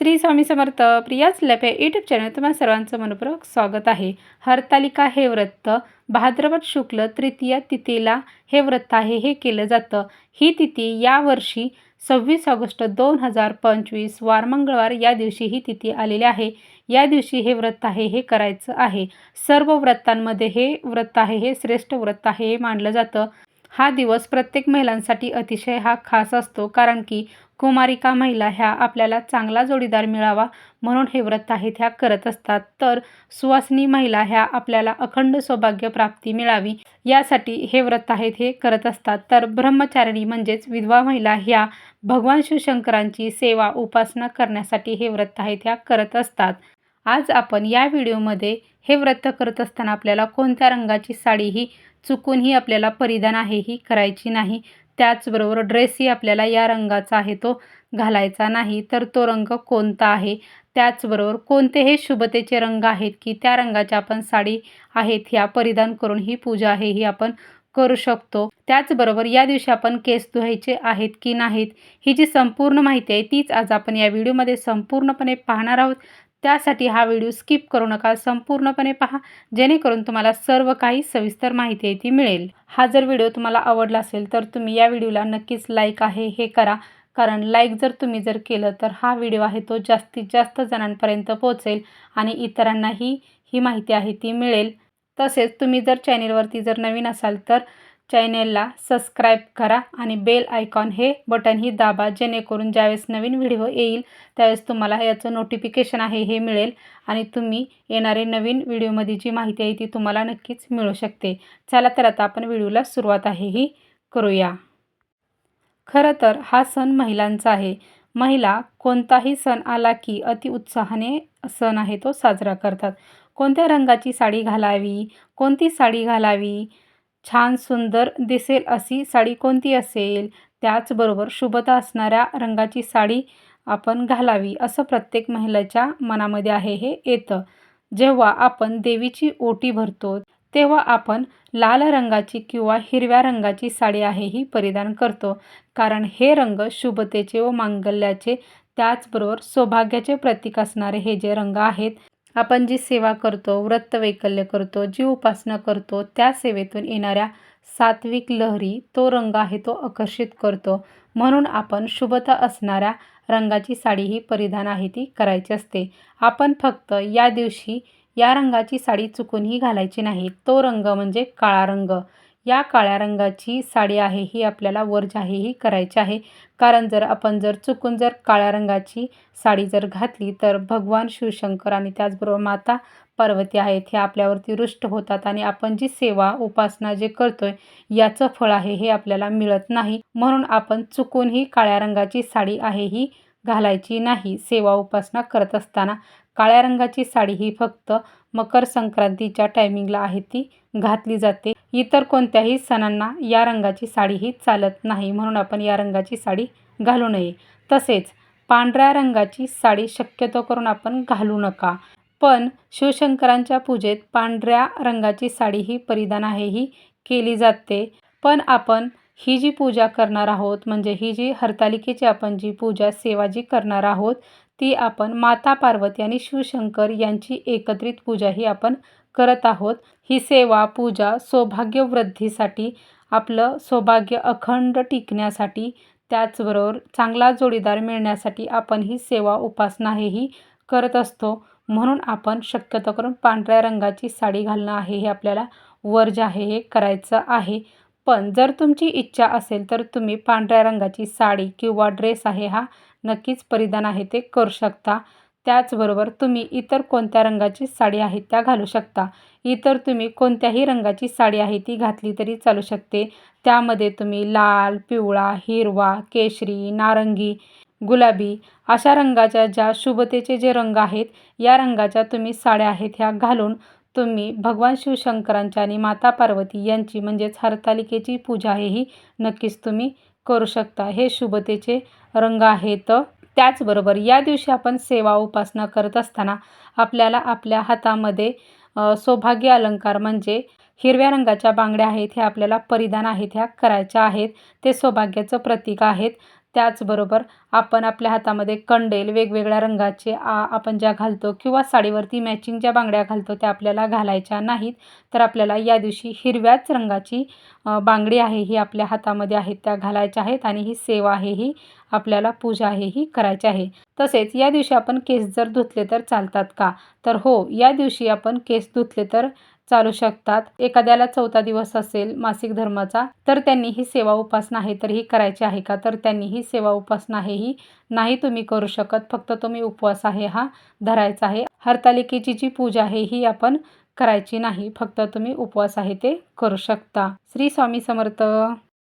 श्री स्वामी समर्थ प्रियाच लफे YouTube channel तुम्हाला सर्वांचं मनपूर्वक स्वागत आहे. हरतालिका हे व्रत भाद्रपद शुक्ल तृतीय तिथीला हे व्रत आहे हे केलं जातं. ही तिथी यावर्षी सव्वीस ऑगस्ट दोन हजार पंचवीस वार मंगळवार या दिवशी ही तिथी आलेली आहे. या दिवशी हे व्रत आहे हे करायचं आहे. सर्व व्रतांमध्ये हे व्रत आहे हे श्रेष्ठ व्रत आहे हे मानलं जातं. हा दिवस प्रत्येक महिलांसाठी अतिशय हा खास असतो कारण की कुमारिका महिला ह्या आपल्याला चांगला जोडीदार मिळावा म्हणून हे व्रत आहेत ह्या करत असतात. तर सुवासिनी महिला ह्या आपल्याला अखंड सौभाग्य प्राप्ती मिळावी यासाठी हे व्रत आहेत हे करत असतात. तर ब्रह्मचारिणी म्हणजेच विधवा महिला ह्या भगवान शिवशंकरांची सेवा उपासना करण्यासाठी हे व्रत आहेत ह्या करत असतात. आज आपण या व्हिडिओमध्ये हे व्रत करत असताना आपल्याला कोणत्या रंगाची साडी ही चुकूनही आपल्याला परिधान आहे ही करायची नाही त्याचबरोबर ड्रेसही आपल्याला या रंगाचा आहे तो घालायचा नाही. तर तो रंग कोणता आहे? त्याचबरोबर कोणते हे शुभतेचे रंग आहेत की त्या रंगाच्या आपण साडी आहेत ह्या परिधान करून ही पूजा आहे ही आपण करू शकतो. त्याचबरोबर या दिवशी आपण केस धुवायचे आहेत की नाहीत ही जी संपूर्ण माहिती आहे तीच आज आपण या व्हिडिओमध्ये संपूर्णपणे पाहणार आहोत. त्यासाठी हा व्हिडिओ स्किप करू नका संपूर्णपणे पहा. जेणेकरून तुम्हाला सर्व काही सविस्तर माहिती आहे ती मिळेल. हा जर व्हिडिओ तुम्हाला आवडला असेल तर तुम्ही या व्हिडिओला नक्कीच लाईक आहे हे करा. कारण लाईक जर तुम्ही जर केलं तर हा व्हिडिओ आहे तो जास्तीत जास्त जणांपर्यंत पोहोचेल आणि इतरांनाही ही माहिती आहे ती मिळेल. तसेच तुम्ही जर चॅनेलवरती जर नवीन असाल तर चॅनेलला सबस्क्राईब करा आणि बेल आयकॉन हे बटनही दाबा जेणेकरून ज्यावेळेस नवीन व्हिडिओ येईल त्यावेळेस तुम्हाला याचं नोटिफिकेशन आहे हे मिळेल आणि तुम्ही येणारे नवीन व्हिडिओमध्ये जी माहिती आहे ती तुम्हाला नक्कीच मिळू शकते. चला तर आता आपण व्हिडिओला सुरुवात आहे ही करूया. खरं तर हा सण महिलांचा आहे. महिला कोणताही सण आला की अति उत्साहाने सण आहे तो साजरा करतात. कोणत्या रंगाची साडी घालावी कोणती साडी घालावी छान सुंदर दिसेल अशी साडी कोणती असेल? त्याचबरोबर शुभता असणाऱ्या रंगाची साडी आपण घालावी असं प्रत्येक महिलेच्या मनामध्ये आहे हे येतं. जेव्हा आपण देवीची ओटी भरतो तेव्हा आपण लाल रंगाची किंवा हिरव्या रंगाची साडी आहे ही परिधान करतो. कारण हे रंग शुभतेचे व मांगल्याचे त्याचबरोबर सौभाग्याचे प्रतीक असणारे हे जे रंग आहेत आपण जी सेवा करतो व्रतवैकल्य करतो जी उपासना करतो त्या सेवेतून येणाऱ्या सात्विक लहरी तो रंग आहे तो आकर्षित करतो. म्हणून आपण शुभता असणाऱ्या रंगाची साडी ही परिधान आहे ती करायची असते. आपण फक्त या दिवशी या रंगाची साडी चुकूनही घालायची नाही. तो रंग म्हणजे काळा रंग. या काळ्या रंगाची साडी आहे ही आपल्याला वर जाहीही करायची आहे. कारण जर आपण जर चुकून जर काळ्या रंगाची साडी जर घातली तर भगवान शिवशंकर आणि त्याचबरोबर माता पार्वती आहेत हे आपल्यावरती रुष्ट होतात आणि आपण जी सेवा उपासना जे करतोय याचं फळ आहे हे आपल्याला मिळत नाही. म्हणून आपण चुकूनही काळ्या रंगाची साडी आहे ही घालायची नाही. सेवा उपासना करत असताना काळ्या रंगाची साडी ही फक्त मकर संक्रांतीच्या टायमिंगला आहे ती घातली जाते. इतर कोणत्याही सणांना या रंगाची साडी ही चालत नाही म्हणून आपण या रंगाची साडी घालू नये. तसेच पांढऱ्या रंगाची साडी शक्यतो करून आपण घालू नका. पण शिवशंकरांच्या पूजेत पांढऱ्या रंगाची साडी ही परिधान आहे ही केली जाते. पण आपण ही जी पूजा करणार आहोत म्हणजे ही जी हरतालिकेची आपण जी पूजा सेवा जी करणार आहोत ती आपण माता पार्वती आणि शिवशंकर यांची एकत्रित पूजा ही आपण करत आहोत. ही सेवा पूजा सौभाग्यवृद्धीसाठी आपलं सौभाग्य अखंड टिकण्यासाठी त्याचबरोबर चांगला जोडीदार मिळण्यासाठी आपण ही सेवा उपासना हे ही करत असतो. म्हणून आपण शक्यतो करून पांढऱ्या रंगाची साडी घालणं आहे हे आपल्याला वर्ज आहे हे करायचं आहे. पण जर तुमची इच्छा असेल तर तुम्ही पांढऱ्या रंगाची साडी किंवा ड्रेस आहे हा नक्कीच परिधान आहे ते करू शकता. त्याचबरोबर तुम्ही इतर कोणत्या रंगाची साडी आहे त्या घालू शकता. इतर तुम्ही कोणत्याही रंगाची साडी आहे ती घातली तरी चालू शकते. त्यामध्ये तुम्ही लाल पिवळा हिरवा केशरी नारंगी गुलाबी अशा रंगाच्या ज्या शुभतेचे जे रंग आहेत या रंगाच्या तुम्ही साड्या आहेत ह्या घालून तुम्ही भगवान शिवशंकरांच्या आणि माता पार्वती यांची म्हणजेच हरतालिकेची पूजा आहे ही नक्कीच तुम्ही करू शकता. हे शुभतेचे रंग आहेत. त्याचबरोबर या दिवशी आपण सेवा उपासना करत असताना आपल्याला आपल्या हातामध्ये सौभाग्य अलंकार म्हणजे हिरव्या रंगाच्या बांगड्या आहेत हे आपल्याला परिधान आहेत ह्या करायच्या आहेत. ते सौभाग्याचं प्रतीक आहेत. त्याचबरोबर आपण आपल्या हातामध्ये कंडेल वेगवेगळ्या रंगाचे आ आपण ज्या घालतो किंवा साडीवरती मॅचिंग ज्या बांगड्या घालतो त्या आपल्याला घालायच्या नाहीत. तर आपल्याला या दिवशी हिरव्याच रंगाची बांगडी आहे ही आपल्या हातामध्ये आहेत त्या घालायच्या आहेत आणि ही सेवा आहे ही आपल्याला पूजा आहे ही करायची आहे. तसेच या दिवशी आपण केस जर धुतले तर चालतात का? तर हो या दिवशी आपण केस धुतले तर चालू शकतात. एखाद्याला चौथा दिवस असेल मासिक धर्माचा तर त्यांनी ही सेवा उपासना आहे तर ही करायची आहे का? तर त्यांनी ही सेवा उपासना आहे ही नाही तुम्ही करू शकत फक्त तुम्ही उपवास आहे हा धरायचा आहे. हरतालिकेची जी पूजा आहे ही आपण करायची नाही फक्त तुम्ही उपवास आहे ते करू शकता. श्री स्वामी समर्थ.